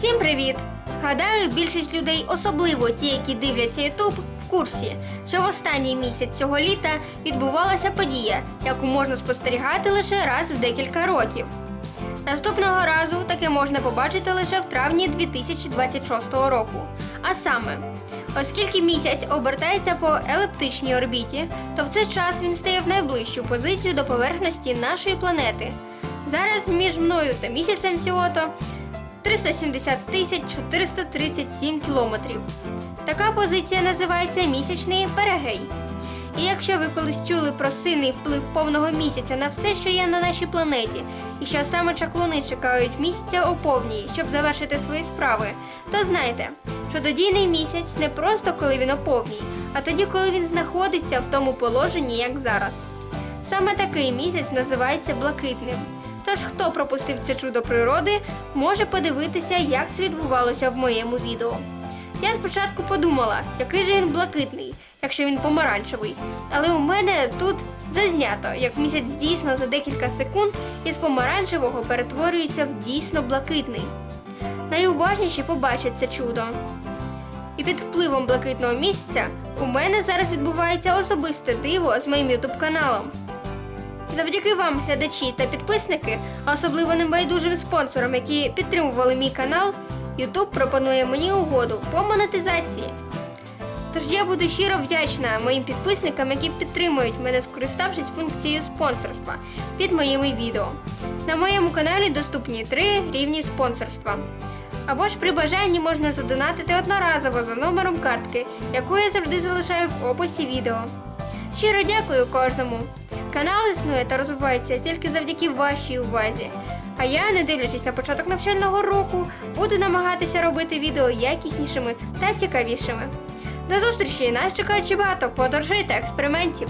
Всім привіт! Гадаю, більшість людей, особливо ті, які дивляться YouTube, в курсі, що в останній місяць цього літа відбувалася подія, яку можна спостерігати лише раз в декілька років. Наступного разу таке можна побачити лише в травні 2026 року. А саме, оскільки місяць обертається по елептичній орбіті, то в цей час він стає в найближчу позицію до поверхності нашої планети. Зараз між мною та місяцем всього-то 370 тисяч 437 кілометрів. Така позиція називається місячний перегей. І якщо ви колись чули про сильний вплив повного місяця на все, що є на нашій планеті, і що саме чаклуни чекають місяця у повній, щоб завершити свої справи, то знайте, що додійний місяць не просто коли він оповній, а тоді, коли він знаходиться в тому положенні, як зараз. Саме такий місяць називається блакитним. Тож, хто пропустив це чудо природи, може подивитися, як це відбувалося в моєму відео. Я спочатку подумала, який же він блакитний, якщо він помаранчевий. Але у мене тут зазнято, як місяць дійсно за декілька секунд із помаранчевого перетворюється в дійсно блакитний. Найуважніші побачать це чудо. І під впливом блакитного місяця у мене зараз відбувається особисте диво з моїм ютуб каналом. Завдяки вам, глядачі та підписники, а особливо небайдужим спонсорам, які підтримували мій канал, YouTube пропонує мені угоду по монетизації. Тож я буду щиро вдячна моїм підписникам, які підтримують мене, скориставшись функцією спонсорства під моїми відео. На моєму каналі доступні три рівні спонсорства. Або ж при бажанні можна задонатити одноразово за номером картки, яку я завжди залишаю в описі відео. Щиро дякую кожному. Канал існує та розвивається тільки завдяки вашій увазі. А я, не дивлячись на початок навчального року, буду намагатися робити відео якіснішими та цікавішими. До зустрічі! Нас чекає ще багато подорожей та експериментів.